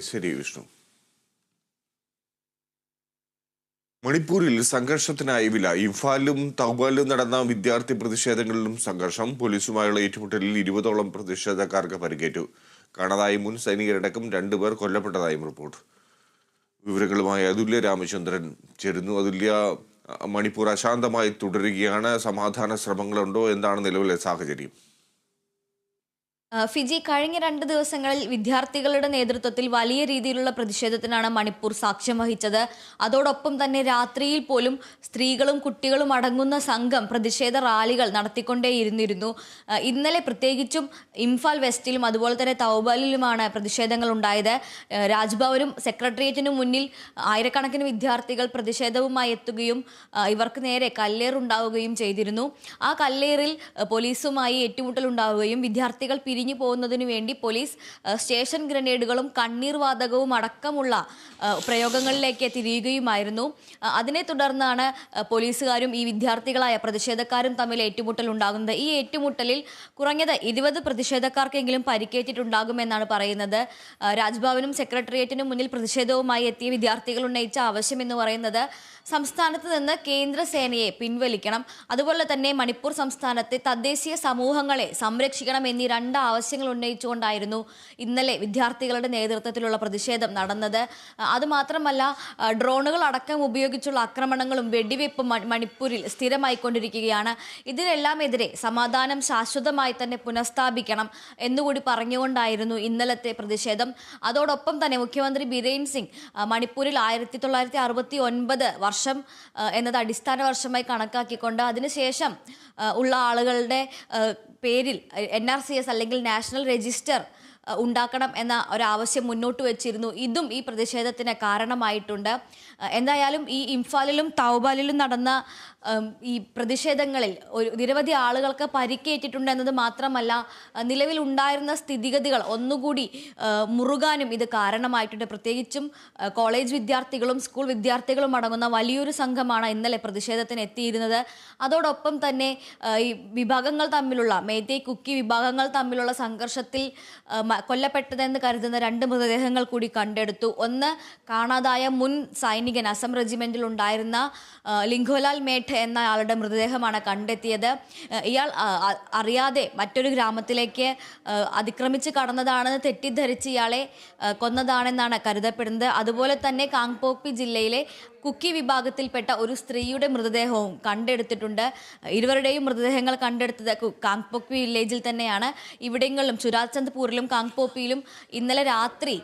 ശരി വിഷ്ണു. മണിപ്പൂരിൽ സംഘർഷത്തിനായി വില. ഇംഫാലിലും തൗബാലിലും നടന്ന വിദ്യാർത്ഥി പ്രതിഷേധങ്ങളിലും സംഘർഷം. പോലീസുമായുള്ള ഏറ്റുമുട്ടലിൽ ഇരുപതോളം പ്രതിഷേധക്കാർക്ക് പരിക്കേറ്റു. കാണാതായി മുൻ സൈനികരടക്കം രണ്ടുപേർ കൊല്ലപ്പെട്ടതായും റിപ്പോർട്ട്. വിവരങ്ങളുമായി അതുല്യ രാമചന്ദ്രൻ ചേരുന്നു. അതുല്യ മണിപ്പൂർ അശാന്തമായി തുടരുകയാണ്. സമാധാന ശ്രമങ്ങളുണ്ടോ? എന്താണ് നിലവിലെ സാഹചര്യം? ഫിജി കഴിഞ്ഞ രണ്ട് ദിവസങ്ങളിൽ വിദ്യാർത്ഥികളുടെ നേതൃത്വത്തിൽ വലിയ രീതിയിലുള്ള പ്രതിഷേധത്തിനാണ് മണിപ്പൂർ സാക്ഷ്യം വഹിച്ചത്. അതോടൊപ്പം തന്നെ രാത്രിയിൽ പോലും സ്ത്രീകളും കുട്ടികളും അടങ്ങുന്ന സംഘം പ്രതിഷേധ റാലികൾ നടത്തിക്കൊണ്ടേയിരുന്നിരുന്നു. ഇന്നലെ പ്രത്യേകിച്ചും ഇംഫാൽ വെസ്റ്റിലും അതുപോലെ തന്നെ തൗബാലിലുമാണ് പ്രതിഷേധങ്ങൾ ഉണ്ടായത്. രാജ്ഭവനും സെക്രട്ടേറിയറ്റിനും മുന്നിൽ ആയിരക്കണക്കിന് വിദ്യാർത്ഥികൾ പ്രതിഷേധവുമായി എത്തുകയും ഇവർക്ക് നേരെ കല്ലേറുണ്ടാവുകയും ചെയ്തിരുന്നു. ആ കല്ലേറിൽ പോലീസുമായി ഏറ്റുമുട്ടൽ ഉണ്ടാവുകയും വിദ്യാർത്ഥികൾ പിരിഞ്ഞു പോകുന്നതിനു വേണ്ടി പോലീസ് സ്റ്റേഷൻ ഗ്രനേഡുകളും കണ്ണീർ വാതകവും അടക്കമുള്ള പ്രയോഗങ്ങളിലേക്ക് തിരിയുകയുമായിരുന്നു. അതിനെ തുടർന്നാണ് പോലീസുകാരും ഈ വിദ്യാർത്ഥികളായ പ്രതിഷേധക്കാരും തമ്മിൽ ഏറ്റുമുട്ടൽ ഉണ്ടാകുന്നത്. ഈ ഏറ്റുമുട്ടലിൽ കുറഞ്ഞത് ഇരുപത് പ്രതിഷേധക്കാർക്കെങ്കിലും പരിക്കേറ്റിട്ടുണ്ടാകുമെന്നാണ് പറയുന്നത്. രാജ്ഭവനും സെക്രട്ടേറിയറ്റിനും മുന്നിൽ പ്രതിഷേധവുമായി എത്തിയ വിദ്യാർത്ഥികൾ ഉന്നയിച്ച ആവശ്യം എന്ന് പറയുന്നത് സംസ്ഥാനത്ത് നിന്ന് കേന്ദ്ര സേനയെ പിൻവലിക്കണം. അതുപോലെ തന്നെ മണിപ്പൂർ സംസ്ഥാനത്തെ തദ്ദേശീയ സമൂഹങ്ങളെ സംരക്ഷിക്കണം എന്നീ രണ്ട് ആവശ്യങ്ങൾ ഉന്നയിച്ചുകൊണ്ടായിരുന്നു ഇന്നലെ വിദ്യാർത്ഥികളുടെ നേതൃത്വത്തിലുള്ള പ്രതിഷേധം നടന്നത്. അതുമാത്രമല്ല ഡ്രോണുകൾ അടക്കം ഉപയോഗിച്ചുള്ള ആക്രമണങ്ങളും വെടിവെപ്പും മ- മണിപ്പൂരിൽ സ്ഥിരമായിക്കൊണ്ടിരിക്കുകയാണ്. ഇതിനെല്ലാം എതിരെ സമാധാനം ശാശ്വതമായി തന്നെ പുനഃസ്ഥാപിക്കണം എന്നുകൂടി പറഞ്ഞുകൊണ്ടായിരുന്നു ഇന്നലത്തെ പ്രതിഷേധം. അതോടൊപ്പം തന്നെ മുഖ്യമന്ത്രി ബിരേൻ സിംഗ് മണിപ്പൂരിൽ ആയിരത്തി തൊള്ളായിരത്തി അറുപത്തി ഒൻപത് വർഷം എന്നത് അടിസ്ഥാന വർഷമായി കണക്കാക്കിക്കൊണ്ട് അതിനുശേഷം ഉള്ള ആളുകളുടെ പേരിൽ എൻ ആർ സി എസ് അല്ലെങ്കിൽ നാഷണൽ രജിസ്റ്റർ ഉണ്ടാക്കണം എന്ന ഒരാവശ്യം മുന്നോട്ട് വെച്ചിരുന്നു. ഇതും ഈ പ്രതിഷേധത്തിന് കാരണമായിട്ടുണ്ട്. എന്തായാലും ഈ ഇംഫാലിലും തൗബാലിലും നടന്ന ഈ പ്രതിഷേധങ്ങളിൽ ഒരു നിരവധി ആളുകൾക്ക് പരിക്കേറ്റിട്ടുണ്ട് എന്നത് മാത്രമല്ല നിലവിൽ ഉണ്ടായിരുന്ന സ്ഥിതിഗതികൾ ഒന്നുകൂടി മുറുകാനും ഇത് കാരണമായിട്ടുണ്ട്. പ്രത്യേകിച്ചും കോളേജ് വിദ്യാർത്ഥികളും സ്കൂൾ വിദ്യാർത്ഥികളും അടങ്ങുന്ന വലിയൊരു സംഘമാണ് ഇന്നലെ പ്രതിഷേധത്തിന് എത്തിയിരുന്നത്. അതോടൊപ്പം തന്നെ ഈ വിഭാഗങ്ങൾ തമ്മിലുള്ള മേത്തേ കുക്കി വിഭാഗങ്ങൾ തമ്മിലുള്ള സംഘർഷത്തിൽ കൊല്ലപ്പെട്ടതെന്ന് കരുതുന്ന രണ്ട് മൃതദേഹങ്ങൾ കൂടി കണ്ടെടുത്തു. ഒന്ന് കാണാതായ മുൻ സൈനികൻ അസം റെജിമെന്റിൽ ഉണ്ടായിരുന്ന ലിംഗോലാൽ മേഠ് എന്ന ആളുടെ മൃതദേഹമാണ് കണ്ടെത്തിയത്. ഇയാൾ അറിയാതെ മറ്റൊരു ഗ്രാമത്തിലേക്ക് അതിക്രമിച്ച് കടന്നതാണെന്ന് തെറ്റിദ്ധരിച്ച് ഇയാളെ കൊന്നതാണെന്നാണ് കരുതപ്പെടുന്നത്. അതുപോലെ തന്നെ കാങ്പോക്പി ജില്ലയിലെ കുക്കി വിഭാഗത്തിൽപ്പെട്ട ഒരു സ്ത്രീയുടെ മൃതദേഹവും കണ്ടെടുത്തിട്ടുണ്ട്. ഇരുവരുടെയും മൃതദേഹങ്ങൾ കണ്ടെടുത്തത് കാങ്പോക്വി വില്ലേജിൽ തന്നെയാണ്. ഇവിടങ്ങളിലും ചുരാചന്ദ്പൂരിലും കാങ്പോപ്പിയിലും ഇന്നലെ രാത്രി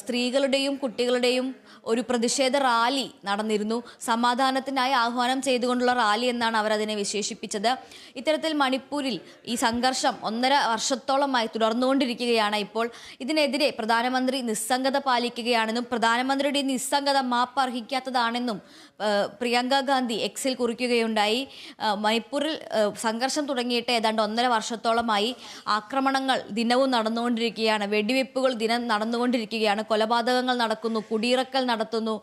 സ്ത്രീകളുടെയും കുട്ടികളുടെയും ഒരു പ്രതിഷേധ റാലി നടന്നിരുന്നു. സമാധാനത്തിനായി ആഹ്വാനം ചെയ്തുകൊണ്ടുള്ള റാലി എന്നാണ് അവർ അതിനെ വിശേഷിപ്പിച്ചത്. ഇത്തരത്തിൽ മണിപ്പൂരിൽ ഈ സംഘർഷം ഒന്നര വർഷത്തോളമായി തുടർന്നുകൊണ്ടിരിക്കുകയാണ് ഇപ്പോൾ. ഇതിനെതിരെ പ്രധാനമന്ത്രി നിസ്സംഗത പാലിക്കുകയാണെന്നും പ്രധാനമന്ത്രിയുടെ നിസ്സംഗത മാപ്പ് ആ, പ്രിയങ്ക ഗാന്ധി എക്സിൽ കുറിക്കുകയുണ്ടായി. മണിപ്പൂരിൽ സംഘർഷം തുടങ്ങിയിട്ട് ഏതാണ്ട് ഒന്നര വർഷത്തോളമായി ആക്രമണങ്ങൾ ദിനവും നടന്നുകൊണ്ടിരിക്കുകയാണ്. വെടിവെപ്പുകൾ ദിനം നടന്നുകൊണ്ടിരിക്കുകയാണ്. കൊലപാതകങ്ങൾ നടക്കുന്നു. കുടിയിറക്കൽ നടത്തുന്നു.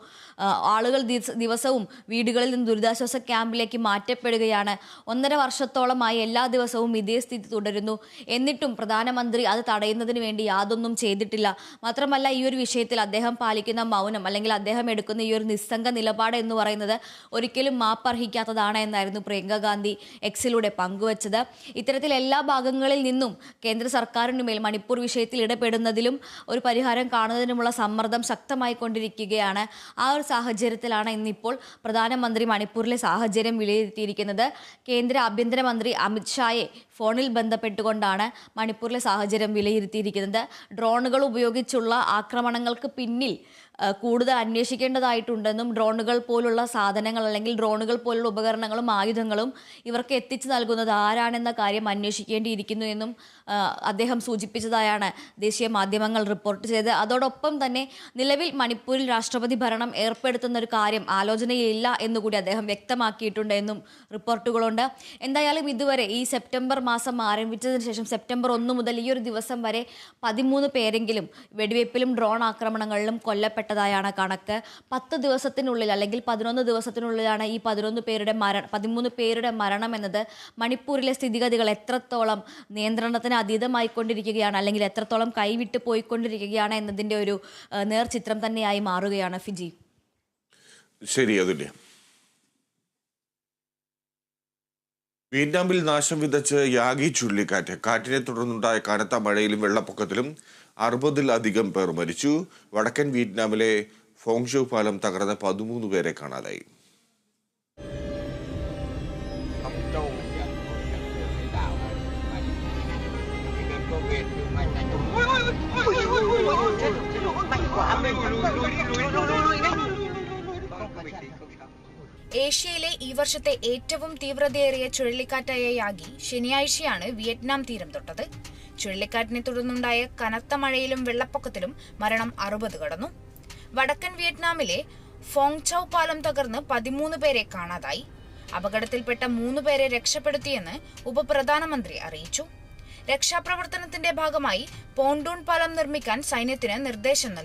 ആളുകൾ ദിവസവും വീടുകളിൽ നിന്ന് ദുരിതാശ്വാസ ക്യാമ്പിലേക്ക് മാറ്റപ്പെടുകയാണ്. ഒന്നര വർഷത്തോളമായി എല്ലാ ദിവസവും ഇതേ സ്ഥിതി തുടരുന്നു. എന്നിട്ടും പ്രധാനമന്ത്രി അത് തടയുന്നതിന് വേണ്ടി യാതൊന്നും ചെയ്തിട്ടില്ല. മാത്രമല്ല ഈ ഒരു വിഷയത്തിൽ അദ്ദേഹം പാലിക്കുന്ന മൗനം അല്ലെങ്കിൽ അദ്ദേഹം എടുക്കുന്ന ഈ ഒരു നിസ്സംഗ നിലപാട് എന്ന് പറയുന്നത് ഒരിക്കലും മാപ്പർഹിക്കാത്തതാണ് എന്നായിരുന്നു പ്രിയങ്ക ഗാന്ധി എക്സിലൂടെ പങ്കുവച്ചത്. ഇത്തരത്തിൽ എല്ലാ ഭാഗങ്ങളിൽ നിന്നും കേന്ദ്ര സർക്കാരിനുമേൽ മണിപ്പൂർ വിഷയത്തിൽ ഇടപെടുന്നതിലും ഒരു പരിഹാരം കാണുന്നതിനുമുള്ള സമ്മർദ്ദം ശക്തമായി കൊണ്ടിരിക്കുകയാണ്. ആ ഒരു സാഹചര്യത്തിലാണ് ഇന്നിപ്പോൾ പ്രധാനമന്ത്രി മണിപ്പൂരിലെ സാഹചര്യം വിലയിരുത്തിയിരിക്കുന്നത്. കേന്ദ്ര ആഭ്യന്തരമന്ത്രി അമിത്ഷായെ ഫോണിൽ ബന്ധപ്പെട്ടുകൊണ്ടാണ് മണിപ്പൂരിലെ സാഹചര്യം വിലയിരുത്തിയിരിക്കുന്നത്. ഡ്രോണുകൾ ഉപയോഗിച്ചുള്ള ആക്രമണങ്ങൾക്ക് പിന്നിൽ കൂടുതൽ അന്വേഷിക്കേണ്ടതായിട്ടുണ്ടെന്നും ഡ്രോണുകൾ പോലുള്ള സാധനങ്ങൾ അല്ലെങ്കിൽ ഡ്രോണുകൾ പോലുള്ള ഉപകരണങ്ങളും ആയുധങ്ങളും ഇവർക്ക് എത്തിച്ചു നൽകുന്നത് ആരാണെന്ന കാര്യം അന്വേഷിക്കേണ്ടിയിരിക്കുന്നു എന്നും അദ്ദേഹം സൂചിപ്പിച്ചതായാണ് ദേശീയ മാധ്യമങ്ങൾ റിപ്പോർട്ട് ചെയ്തത്. അതോടൊപ്പം തന്നെ നിലവിൽ മണിപ്പൂരിൽ രാഷ്ട്രപതി ഭരണം ഏർപ്പെടുത്തുന്ന ഒരു കാര്യം ആലോചനയിലില്ല എന്നുകൂടി അദ്ദേഹം വ്യക്തമാക്കിയിട്ടുണ്ട് എന്നും റിപ്പോർട്ടുകളുണ്ട്. എന്തായാലും ഇതുവരെ ഈ സെപ്റ്റംബർ മാസം ആരംഭിച്ചതിന് ശേഷം സെപ്റ്റംബർ ഒന്ന് മുതൽ ഈ ഒരു ദിവസം വരെ പതിമൂന്ന് പേരെങ്കിലും വെടിവയ്പ്പിലും ഡ്രോൺ ആക്രമണങ്ങളിലും കൊല്ലപ്പെട്ടതായാണ് കണക്ക്. പത്ത് ദിവസത്തെ ദിവസത്തിനുള്ളിൽ അല്ലെങ്കിൽ പതിനൊന്ന് ദിവസത്തിനുള്ളിലാണ് ഈ പതിനൊന്ന് പേരുടെ മരണം പതിമൂന്ന് പേരുടെ മരണം എന്നത്. മണിപ്പൂരിലെ സ്ഥിതിഗതികൾ എത്രത്തോളം നിയന്ത്രണത്തിന് അതീതമായിക്കൊണ്ടിരിക്കുകയാണ് അല്ലെങ്കിൽ എത്രത്തോളം കൈവിട്ട് പോയിക്കൊണ്ടിരിക്കുകയാണ് എന്നതിന്റെ ഒരു നേർചിത്രം തന്നെയായി മാറുകയാണ് ഫിജി. ശരി അതുല്യ. വിയറ്റ്നാമിൽ നാശം വിതച്ച് യാഗി ചുഴലിക്കാറ്റ്. കാറ്റിനെ തുടർന്നുണ്ടായ കനത്ത മഴയിലും വെള്ളപ്പൊക്കത്തിലും അറുപതിലധികം പേർ മരിച്ചു. വടക്കൻ വിയറ്റ്നാമിലെ ഫോങ്ഷു പാലം തകർന്ന പതിമൂന്ന് പേരെ കാണാതായി. ഏഷ്യയിലെ ഈ വർഷത്തെ ഏറ്റവും തീവ്രതയേറിയ ചുഴലിക്കാറ്റായ യാഗി ശനിയാഴ്ചയാണ് വിയറ്റ്നാം തീരം തൊട്ടത്. ചുഴലിക്കാറ്റിനെ തുടർന്നുണ്ടായ കനത്ത മഴയിലും വെള്ളപ്പൊക്കത്തിലും മരണം അറുപത് കടന്നു. വടക്കൻ വിയറ്റ്നാമിലെ ഫോങ്ചൌ പാലം തകർന്ന് പതിമൂന്ന് പേരെ കാണാതായി. അപകടത്തിൽപ്പെട്ട മൂന്ന് പേരെ രക്ഷപ്പെടുത്തിയെന്ന് ഉപപ്രധാനമന്ത്രി അറിയിച്ചു. രക്ഷാപ്രവർത്തനത്തിന്റെ ഭാഗമായി പോണ്ടൂൺ പാലം നിർമ്മിക്കാൻ സൈന്യത്തിന് നിർദ്ദേശം നൽകി.